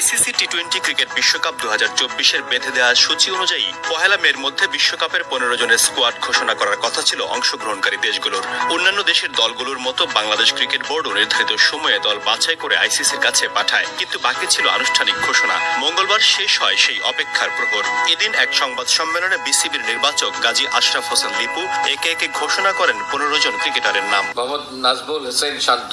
ICC T twenty cricket বিশ্বকাপ দু হাজার চব্বিশের বেঁধে দেওয়া সূচি অনুযায়ী পহেলা মের মধ্যে বিশ্বকাপের পনেরো জনের স্কোয়াড ঘোষণা করার কথা ছিল অংশগ্রহণকারী দেশগুলোর। অন্যান্য দেশের দলগুলোর মতো বাংলাদেশ ক্রিকেট বোর্ডও নির্ধারিত সময়ে দল বাছাই করে আইসিসির কাছে পাঠায়, কিন্তু বাকি ছিল আনুষ্ঠানিক ঘোষণা। মঙ্গলবার শেষ হয় সেই অপেক্ষার প্রহর। এদিন এক সংবাদ সম্মেলনে বিসিবির নির্বাচক গাজী আশরাফ হোসেন লিপু একে একে ঘোষণা করেন পনেরো জন ক্রিকেটারের নাম। মোহাম্মদ নাজবুল হোসেন শান্ত,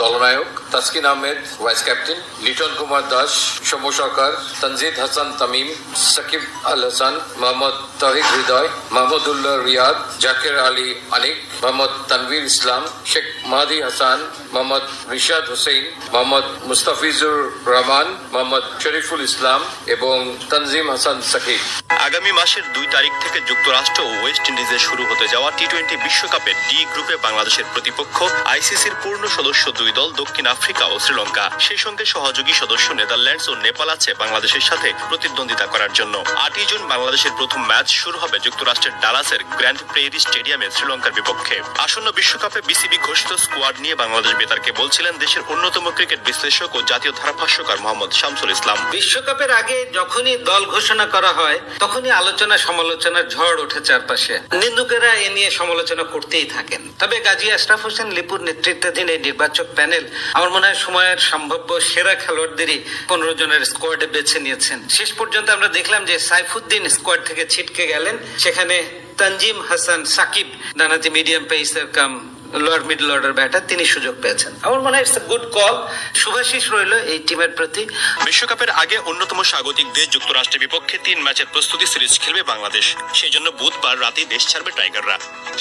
দলনায়ক, তাসকিন আহমেদ, ভাইস ক্যাপ্টেন লিটন কুমার দাস সৌম্য সরকার তানজিদ হাসান তামিম সাকিব আল হাসান মোহাম্মদ তহিদ হৃদয় মাহমুদুল্লাহ রিয়াদ জাকির আলী আনিক মোহাম্মদ তানভীর ইসলাম শেখ মাহাদি হাসান মোহাম্মদ রিশাদ হোসেন মোহাম্মদ মুস্তাফিজুর রহমান মোহাম্মদ শরীফুল ইসলাম এবং তনজিম হাসান সাকিব আগামী মাসের দুই তারিখ থেকে যুক্তরাষ্ট্র ও ওয়েস্ট ইন্ডিজে শুরু হতে যাওয়া টি টোয়েন্টি বিশ্বকাপের ডি গ্রুপে বাংলাদেশের প্রতিপক্ষ, আইসিসির পূর্ণ সদস্য দুই দল দক্ষিণ আফ্রিকা ও শ্রীলঙ্কা। সেই সঙ্গে সহযোগী সদস্য নেদারল্যান্ডস ও নেপাল আছে বাংলাদেশের সাথে প্রতিদ্বন্দ্বিতা করার জন্য। আটই জুন বাংলাদেশের প্রথম ম্যাচ শুরু হবে যুক্তরাষ্ট্রের ডালাসের গ্র্যান্ড প্রেরি স্টেডিয়ামে শ্রীলঙ্কার বিপক্ষে। আসন্ন বিশ্বকাপে বিসিবি ঘোষিত স্কোয়াড নিয়ে বাংলাদেশ বেতারকে বলছিলেন দেশের অন্যতম ক্রিকেট বিশ্লেষক ও জাতীয় ধারাভাষ্যকার মোহাম্মদ শামসুল ইসলাম। বিশ্বকাপের আগে যখনই দল ঘোষণা করা হয় তখনই আলোচনা সমালোচনার ঝড় ওঠে চারপাশে। নিন্দুকেরা এ নিয়ে সমালোচনা করতেই থাকেন। তবে গাজী আশরাফ হোসেন লিপুর নেতৃত্বাধীন এই নির্বাচক প্যানেল আমার মনে হয় সময়ের সম্ভাব্য সেরা খেলোয়াড়দেরই পনেরো জনের স্কোয়াডে বেছে নিয়েছেন। শেষ পর্যন্ত আমরা দেখলাম যে সাইফুদ্দিন স্কোয়াড থেকে ছিটকে গেলেন। সেখানে তানজিম হাসান সাকিব ডানাতে medium pacer cum lower middle order batter, তিনি সুযোগ পেয়েছেন। আমার মনে হয় ইটস গুড কল শুভাশিস রইল এই টিমের প্রতি। বিশ্বকাপের আগে অন্যতম স্বাগতিক দেশ যুক্তরাষ্ট্রের বিপক্ষে তিন ম্যাচের প্রস্তুতি সিরিজ খেলবে বাংলাদেশ। সেই জন্য বুধবার রাতে দেশ ছাড়বে টাইগাররা।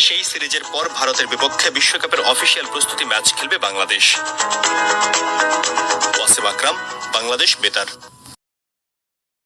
সেই সিরিজের পর ভারতের বিপক্ষে বিশ্বকাপের অফিসিয়াল প্রস্তুতি ম্যাচ খেলবে বাংলাদেশ। ওয়াসিম আকরাম, বাংলাদেশ বেতার।